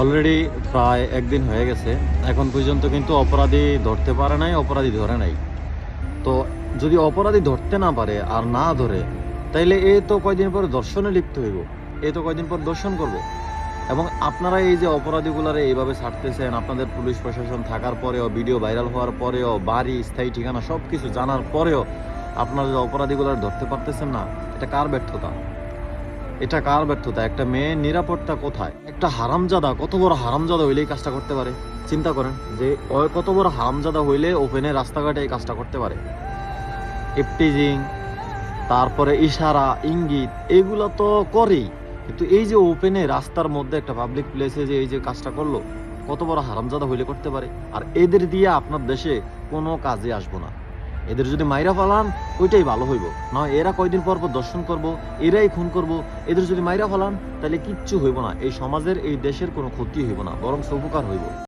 Already প্রায় একদিন হয়ে গেছে। এখন পর্যন্ত কিন্তু অপরাধী ধরতে পারে নাই, অপরাধী ধরে নাই। তো যদি অপরাধী ধরতে না পারে আর না ধরে, তাইলে এ তো কয়দিন পর দর্শনে লিপ্ত হইব। এ তো কয়দিন পর দর্শন করব। এবং আপনারা এই যে অপরাধীগুলারে এইভাবে ছাড়তেছেন, আপনাদের পুলিশ প্রশাসন থাকার পরেও, ভিডিও ভাইরাল হওয়ার পরেও, বাড়ি, স্থায়ী ঠিকানা সব কিছু জানার পরেও আপনারা যে অপরাধীগুলার ধরতে পারতেছেন না, এটা কার ব্যর্থতা? এটা কার ব্যর্থতা? একটা মেয়ে নিরাপত্তা কোথায়? একটা হারামজাদা কত বড় হারামজাদা হইলে এই কাজটা করতে পারে? চিন্তা করেন যে, ও কত বড় হারামজাদা হইলে ওপেনে রাস্তাঘাটে এই কাজটা করতে পারে? এপটিজিং তারপরে ইশারা, ইঙ্গিত, এগুলো তো করেই। কিন্তু এই যে ওপেনে রাস্তার মধ্যে একটা পাবলিক প্লেসে যে এই যে কাজটা করল, কত বড় হারামজাদা হইলে করতে পারে? আর এদের দিয়ে আপনার দেশে কোনো কাজে আসব না। এদের যদি মাইরা ফালান, ওইটাই ভালো হইব। না এরা কয়দিন পর পর দর্শন করব, এরাই খুন করব, এদের যদি মাইরা ফালান, তাহলে কিচ্ছু হইব না। এই সমাজের, এই দেশের কোনো ক্ষতি হইব না, বরং উপকার হইব।